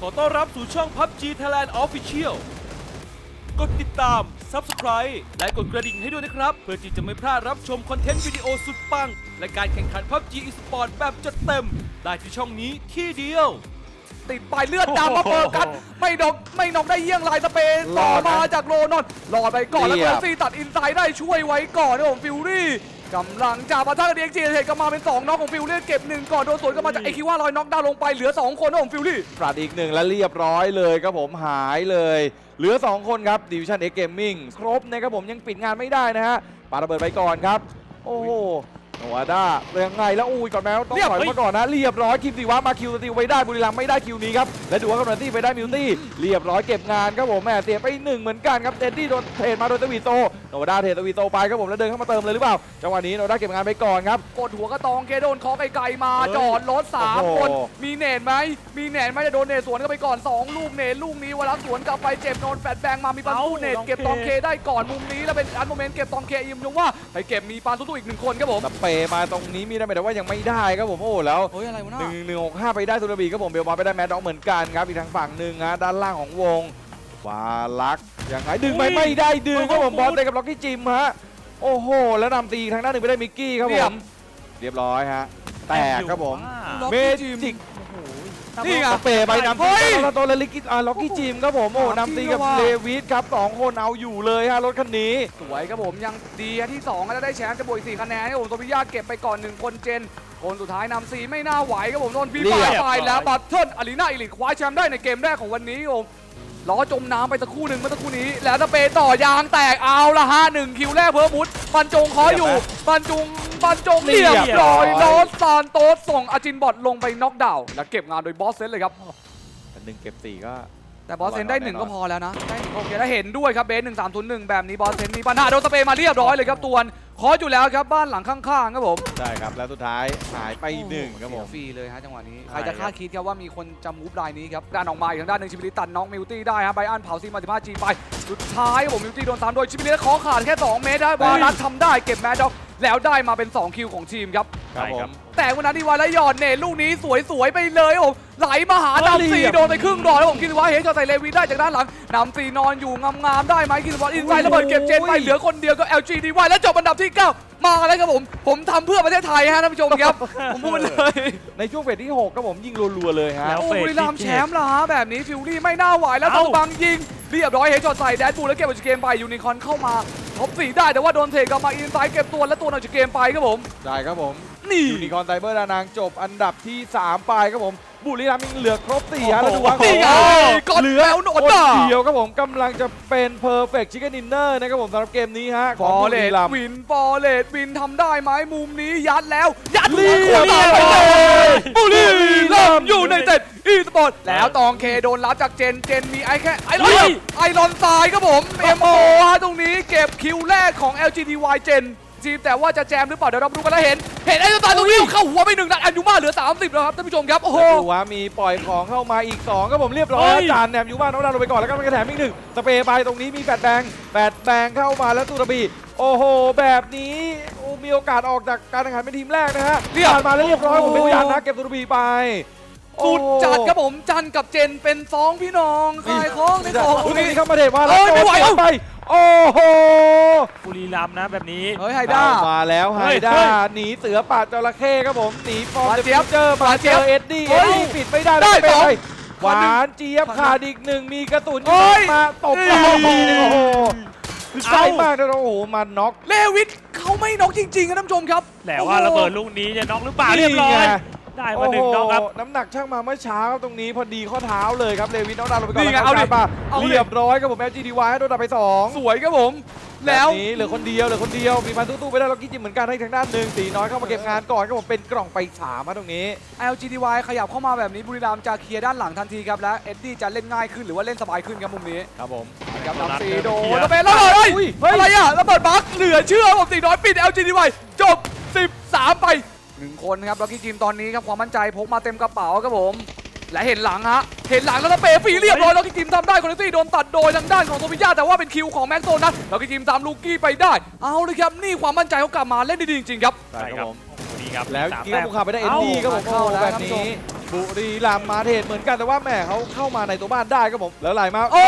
ขอต้อนรับสู่ช่อง PUBG Thailand Official กดติดตาม Subscribe และกดกระดิ่งให้ด้วยนะครับ เพื่อที่จะไม่พลาดรับชมคอนเทนต์วิดีโอสุดปัง และการแข่งขัน PUBG Esport แบบจัดเต็ม ได้ที่ช่องนี้ที่เดียว ติดไปเลือดดำมาเปิดกัน ไม่นกไม่นกได้เยี่ยงลายสเปนรต่ออดนะมาจากโรนอนรอดไปก่อนแล้วเรียบเบอร์ซี่ตัดอินไซด์ได้ช่วยไว้ก่อนนะผมฟิวรี่ กำลังจะมาท่าเดียกจีเห็นก็มาเป็น2น็อกของฟิลเลี่เก็บหนึ่งก่อนโดนสวนก็มาจากไอคิว่าลอยน็อกดาวลงไปเหลือ 2 คนของฟิลลี่ปราดอีกหนึ่งและเรียบร้อยเลยครับผมหายเลย เหลือ 2 คนครับดิวิชั่นเอ็กเกมมิ่งครบนะครับผมยังปิดงานไม่ได้นะฮะปาระเบิดไปก่อนครับ โอ้โห โนวาด้ายังไงแล้วอุ้ยก่อนแมวต้องเรียบถอยเฮ้ยมาก่อนนะเรียบร้อยคิมสีวะมาคิวสติลไว้ได้บุรีรัมย์ไม่ได้คิวนี้ครับและดูว่ากำลังตี้ไปได้มิวตี้เรียบร้อยเก็บงานครับผมแหมเสียไปหนึ่งเหมือนกันครับเดนดี้โดนเทรดมาโดนตวีโตโนวาด้าเทรดตวีโตไปครับผมแล้วเดินเข้ามาเติมเลยหรือเปล่าจังหวะนี้โนวาด้าเก็บงานไปก่อนครับกดหัวกระตองเคโดนเคอไกลๆมาเฮ้ยจอดรถสามโอ้โหคนมีเนตไหมมีเนตไหมจะโดนเนตสวนเข้าไปก่อนสองลูกเนตลูกนี้เวลาสวนกลับไปเจ็บโดนแฟดแบงมามีปันตู้เนตเก็บตองเคได้ก่อนมุมนี้แล้วเป็นอันโมเมนต์เก็บตองเคยิมยงว่าไปเก็บมีปานตู้อีกหนึ่งคนครับผมสเปย์มาตรงนี้มีได้ไหมแต่ว่ายังไม่ได้ครับผมโอ้โหแล้วเฮ้ยอะไรวะหน่านึ่งหนึ่งหกห้าไปได้สุรบีครับผมเบลบอลไปได้แมดด็อกเหมือนกันครับอีกทางฝั่งหนึ่งฮะด้านล่างของวงวาลักยังไงดึงไปอุ้ยไม่ได้ดึงครับผมโอ้โหบอลเตะกับล็อกกี้จิมฮะโอ้โห แล้วนำตีทางด้านหนึ่งไปได้มิกกี้ครับผมเรียบร้อยฮะแตกครับผมล็อกเมกี้จิมจิก นี่ไงสเปย์ไปนำเฮ้ตียแล้วโตและลิกกี้อ่าล็อกกี้จิมครับผมโอ้โหสามนำตีกับทีแล้วว่ะเลวิสครับสองคนเอาอยู่เลยฮะรถคันนี้ สวยครับผมยังดีอะที่2แล้วได้แชมป์จะบวกอีก4คะแนนครับผมโซบิยาเก็บไปก่อน1คนเจน คนสุดท้ายนำสีไม่น่าไหวครับผมโดนฟีเรีฟายบไปแล้วบัตเทิลอารีนาอีลิทคว้าแชมป์ได้ในเกมแรกของวันนี้ครับผมล้อจมน้ำไปสักครู่หนึ่งเมื่อสักครู่นี้ แล้วสเปย์ต่อยางแตกเอาละฮะหนึ่งคิวแรกเพิ่มมุดบรรจงขออยู่บรรจง บรรจงเรีเรียยบบร้ร้ออยยลอสซานโตสส่งอาจินบอทลงไปน็อกดาวน์และเก็บงานโดยบอสเซนเลยครับ แต่หนึ่งเก็บสี่ก็ แต่บอสเซนได้หนึ่งแน่นอนก็พอแล้วนะได้หนึ่งก็โอเคแล้วเห็นด้วยครับเบสหนึ่งสามศูนย์หนึ่งแบบนี้บอสเซนมีปัญหาโดนสเปรย์มาเรียบร้อยเลยครับตวนขออยู่แล้วครับบ้านหลังข้างๆครับผมได้ครับ แล้วสุดท้ายหายไปหนึ่งครับผม เสียฟรีเลยฮะจังหวะนี้ใช่ใครจะคาดคิดครับว่ามีคนจะมูฟรายนี้ครับด้านออกมาอีกทางด้านหนึ่งชิบิลิตันน้องมิวตี้ได้ฮะไบอันเผาซีมาสิบห้าจีไปสุดท้ายครับผมมิวตี้โดนตามโดยชิบิลิและขอขาดแค่2เมตรได้วารัสทำได้เก็บแมดด็อก แล้วได้มาเป็น 2 คิวของทีมครับครับผม แต่วันนั้นที่วาระหยอดเนตลูกนี้สวยๆไปเลยครับผมไหลมาหาเฮ้ยนำซีเรียบโดนไปครึ่งรอแล้วผมคิดว่าเฮดช็อตใส่เลวีได้จากด้านหลังนำซีนอนอยู่งามๆได้ไหมคิดว่าอินไซด์ระเบิดเก็บเจนไปเหลือคนเดียวก็ LGD ไว้แล้วจบอันดับที่ 9 มาแล้วครับผม ผมทำเพื่อประเทศไทยฮะท่านผู้ชมครับ ผมพูดเลยในช่วงเฟสที่6ครับผมยิงรัวๆเลยฮะแล้วโอ้เฟสบุรีรัมย์ที่แชเจ็ดมป์แล้วฮะแบบนี้ฟิวรี่ไม่น่าไหวแล้วเอ้าโดนบังยิง เรียบร้อยเฮดช็อตใส่แดดบูลแล้วเก็บออกจากเกมไปยูนิคอร์นเข้ามาท็อปสี่ได้แต่ว่าโดนเทกลับมาอินไซด์เก็บตัวและตัวออกจากเกมไปครับผม ได้ครับผมนี่ยูนิคอร์นไซเบอร์ดานางจบอันดับที่ 3 ไปครับผม บุรีรัมย์ยังเหลือครบ4ฮะแล้วดูว่านี่ไงกดเหลือแล้วโดคนนด่าเดียวครับผมกำลังจะเป็นเพอร์เฟกต์ชิคเก้นดินเนอร์นะครับผมสำหรับเกมนี้ฮะขฟองอบุร์เรรีดรัมย์ วินฟอร์เรดวินทำได้ไหมมุมนี้ยัดแล้ว ยัดเรียบหัวตามไปร้เลอยยบุรีรัมย์บุรีรัมย์อยู่ในเต็ดอีสปอร์ตแล้วตองเคโดนรับจากเจนเจนมีไอแค่ไอรอเฮ้นย ไอรอนตายครับผมเอ็มโอฮะตรงนี้เก็บคิวแรกของ LGDY เจน ทีมแต่ว่าจะแจมหรือเปล่าเดี๋ยวเราดูกันแล้วเห็น เห็นไอ้ตัวตายตรงนี้เข้าหัวไปหนึ่งนัดอันยูมาเหลือ 30 แล้วครับท่านผู้ชมครับโอ้โหแล้วดูว่ามีปล่อยของเข้ามาอีก2ครับผมเรียบร้อยเฮ้ย จานแหนมอยู่บ้านน้องดาวลงไปก่อนแล้วก็มันกระแถมอีกหนึ่งสเปรย์ไปตรงนี้มีแปดแบงแปดแบงเข้ามาแล้วตุรบีโอ้โห แบบนี้โอ้มีโอกาสออกจากการแข่งขันเป็นทีมแรกนะฮะเรียบ ผ่านมาแล้วเรียบร้อยผมเป็นพยานนะเก็บตุรบีไปสุดจัดครับโอ้ผมจันกับเจนเป็นสองพี่น้องขายของในของโอ้ตรงนี่นี้ เข้ามาเด็ดมาเอ้แล้วยไม่ไหวโดนไป โอ้โหบุรีรัมย์นะแบบนี้ เฮ้ยไฮด้า เข้มาแล้วไฮเฮ้ยด้าเฮ้ยหนีเสือป่าจระเข้ครับผมหนีฟอร์หวานมเจี๊ยบเจอมาหวานเจี๊เจยบอเอ็ดดี้เฮ้เอ็ดยดี้ปิดไม่ได้ได้ม่เป็นสองไรหวานเจี๊ยบขาดอีกหนึ่งมีกระสุนเฮ้ยมาตบเอ้ยเข้าทีนึงโอ้โหคือใกล้เอ้ามมากนะโอ้โหมันน็อก เลวิทเขาไม่น็อกจริงๆนะท่านผู้ชมครับแต่ว่าระเบิดลูกนี้จะน็อกหรือเปล่าเรียบร้อย นี่ไง ได้มาโอ้หโหนึ่งน็อกครับ น้ำหนักช่างมาเมื่อเช้าครับตรงนี้พอดีข้อเท้าเลยครับเลวินน้องดาวลงไปก่อนนี่ไงแล้วเอาดิครับป่ะเอาดิ เรียบร้อยครับผม LGDY ให้โดนดับไปสองสวยครับผมแล้วบบนี้เหลือคนเดียวเหลือคนเดียวมีมันตู้ๆไปได้ล็อกกี้จิมเหมือนกันให้ทางด้านหนึ่งตีน้อยเข้ามาเก็บงานก่อนครับผมเป็นกล่องไปสามมาตรงนี้ LGDY ขยับเข้ามาแบบนี้บุรีรัมย์จะเคลียร์ด้านหลังทันทีครับและเอ็ดดี้จะเล่นง่ายขึ้นหรือว่าเล่นสบายขึ้นครับมุมนี้ครับผม ครับครับนำซีโดเคลียร์จะเป็นแล้วเฮ้ยอุ้ยเฮ้ย อะไรอะระเบิดบัคเหลือเชื่อผมตีน้อยปิด LGDY จบ 13 ไป หนึ่งคนครับล็อกกี้จิมตอนนี้ครับความมั่นใจพกมาเต็มกระเป๋าครับผม และเห็นหลังฮะเห็นหลังแล้วสเปรย์ฟรีเรียบร้อยล็อกกี้จิมทำได้คอนเนตตี้โดนตัดโดยทางด้านของโซฟิยาแต่ว่าเป็นคิวของแม็กโซนัทล็อกกี้จิมตามลูกี้ไปได้ เอาเลยครับนี่ความมั่นใจเขากลับมาเล่นได้ดีจริงๆครับใช่ครับผมโอ้โหดีครับแล้วสามกิ๊กก็บุกเข้าไปได้เอ็นดี้เอ้าครับผมเข้าโอ้แล้วแบบท่านผู้ชนี้มบุบุรีรัมย์มาเทศเหมือนกันแต่ว่าแหมเขาเข้ามาในตัวบ้านได้ครับผมแล้วไหลมาโอ้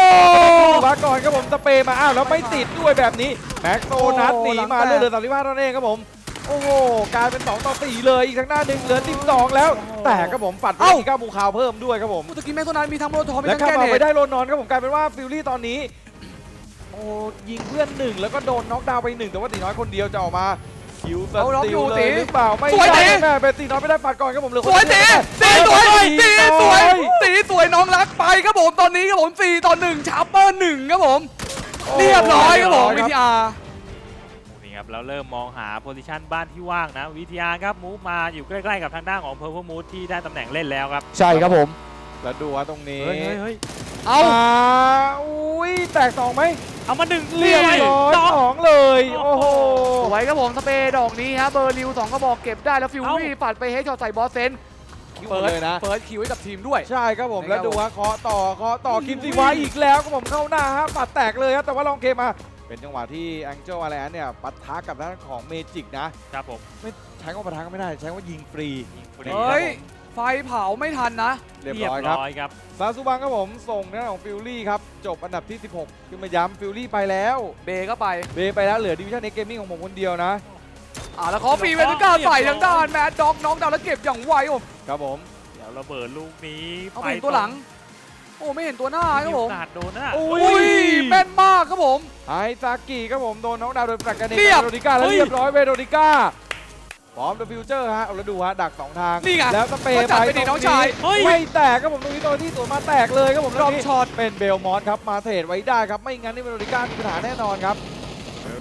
ดูวาก่อนครับผมสเปรย์มาอ้าวแล้วไม่ติดด้วยแบบนี้แม็กโซนัทโอ้หนีมาหลังแตกเรื่อยๆสามสิบห้าเท่านั้นเองครับผม โอ้โหกลายเป็น 2 ต่อ 4 เลยอีกทางหน้าหนึ่งเหลือ12แล้ว แต่ครับผมปัดไปเอ้า อีกเก้ามูคาวเพิ่มด้วยครับผมเมื่อกี้แม็กโซนัทมีทั้งโมโลทอฟมีและทั้งข้าแกนมาเนไปตได้โรนนอนครับผมกลายเป็นว่าฟิลลี่ตอนนี้ โอ้ยิงเพื่อนหนึ่งแล้วก็โดนน็อกดาวน์ไปหนึ่งแต่ว่าตีน้อยคนเดียวจะออกมาคิวสเอาล็อกติอยู่ลเลตียหรือเปล่าไม่สวยได้ตีแม่เป็นตีน้อยไม่ได้ปัดก่อนครับผมเหลือสวยตีตีตีสวยตีน้อสวยตีสวยน้องรักไปครับผมตอนนี้ครับผม4ต่อ1ชาร์เปอร์หนึ่งครับผมเรียบร้อยครับผมวิ ทยานี่ครับเราเริ่มมองหาโพซิชันบ้านที่ว่างนะ วิทยาครับมูฟมาอยู่ใกล้ๆกับทางด้านของเพอร์ m มู o ที่ได้ตำแหน่งเล่นแล้วครับใช่ครับผม แล้วดูว่าตรงนี้เฮ้ยเฮ้ยเฮ้ยเอาอ่าอุ้ยแตกสองไหมเอามาหนึ่งเรียบร้อยสองสองเลย โอ้โห สวยครับผมสเปรย์ดอกนี้ฮะเบอร์ริวสองกระบอกเก็บได้แล้วฟิววี่ปัดไปให้ช็อตใส่บอสเซนคิวหมดเลยนะ เปิดคิวให้กับทีมด้วย ใช่ครับผมนะครับแล้วดูว่าเคาะต่อเคาะต่อคิมซีวาอีกแล้วครับผมเข้าหน้าฮะปัดแตกเลยครับแต่ว่าลองเกมมา เป็นจังหวะที่แองเจิลอาแลนเนี่ยปัดท้ากับทางด้านของเมจิกนะครับผม ไม่ใช้คำว่าปัดท้าก็ไม่ได้ใช้คำว่ายิงฟรียิงฟรี เฮ้ย ไฟเผาไม่ทันนะ เรียบร้อยครับครับซาซูบังครับผมส่งทางด้านของฟิลลี่ครับจบอันดับที่ 16 ขึ้นมาย้ำฟิลลี่ไปแล้วเบก็ไปเบไปแล้วเหลือดิวิชั่นเอ็กเกมมิ่งของผมคนเดียวนะ อ่าแล้วขอฟรีเวนิก้าใส่ทางด้านแมดด็อกน้องดาวแล้วเก็บอย่างไวโอ้ครับผม เดี๋ยวระเบิดลูกนี้เอาไปเห็นตัวหลัง โอ้ไม่เห็นตัวหน้าครับผมโอกาสโดนนะอุ้อุ้ยแม่นมากครับผมไอซากิครับผมโดนน้องดาวโดยประกันเนเรียบโดนิก้าแล้วเรียบร้อยเวโดนิก้าพร้อมเดอะฟิวเจอร์ฮะเอาแล้วดูฮะดักสองทางนี่ไงแล้วสเปรย์ก็จัดไปดิตรงน้องชายเฮ้ยไม่แตกครับผมตรงนี้ตัวที่สวนมาแตกเลยครับผมรอบตงนี้ช็อตเป็นเบลมอสครับมาเทรดไว้ได้ครับไม่งั้นนี่เวโดนิก้ามีปัญหาแน่นอนครับ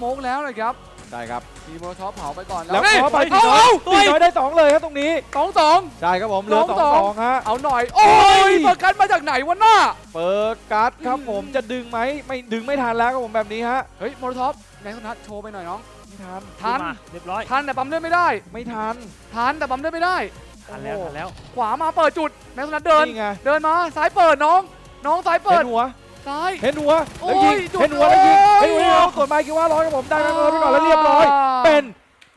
โมงแล้วเลยครับ ได้ครับทีโมท็อปเผาไปก่อนแล้วนี่ขอไปเอาตีน้อยเอาตีน้อยได้สองเลยครับตรงนี้สองสองใช่ครับผมเหลือสสอองงสองสองฮะเอาหน่อย โอ้ยเปิดกันมาจากไหนวะหน้า เปิดการ์ดครับผมอืมจะดึงไหมไม่ดึงไม่ทันแล้วครับผมแบบนี้ฮะเฮ้ยโมโลท็อปแม็กซ์นัทโชว์ไปหน่อยน้องไม่ทันทันมาเรียบร้อยทันแต่ปั๊มเลือดไม่ได้ ไม่ทันทันแต่ปั๊มเลือดไม่ได้ทันแล้วทันแล้ว ขวามาเปิดจุดแม็กซ์นัทเดินนี่ไงเดินมาซ้ายเปิดน้อง น้องซ้ายเปิเห็ดนหัว ซ้ายเห็นหัวโอ้แล้วยยิงจุดเห็นหัวแล้วยิงโอ้ยเห็นหัวแล้วกดไมค์คิดว่าร้อยครับผมได้กันเลยไปก่อนแล้วเรียบร้อย เป็น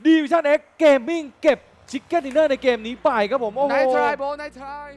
ดิวิชั่นเอ็กเกมมิ่งเก็บชิคเก้นดินเนอร์ในเกมนี้ไปครับผมโอ้โห นายทรายโบนายทราย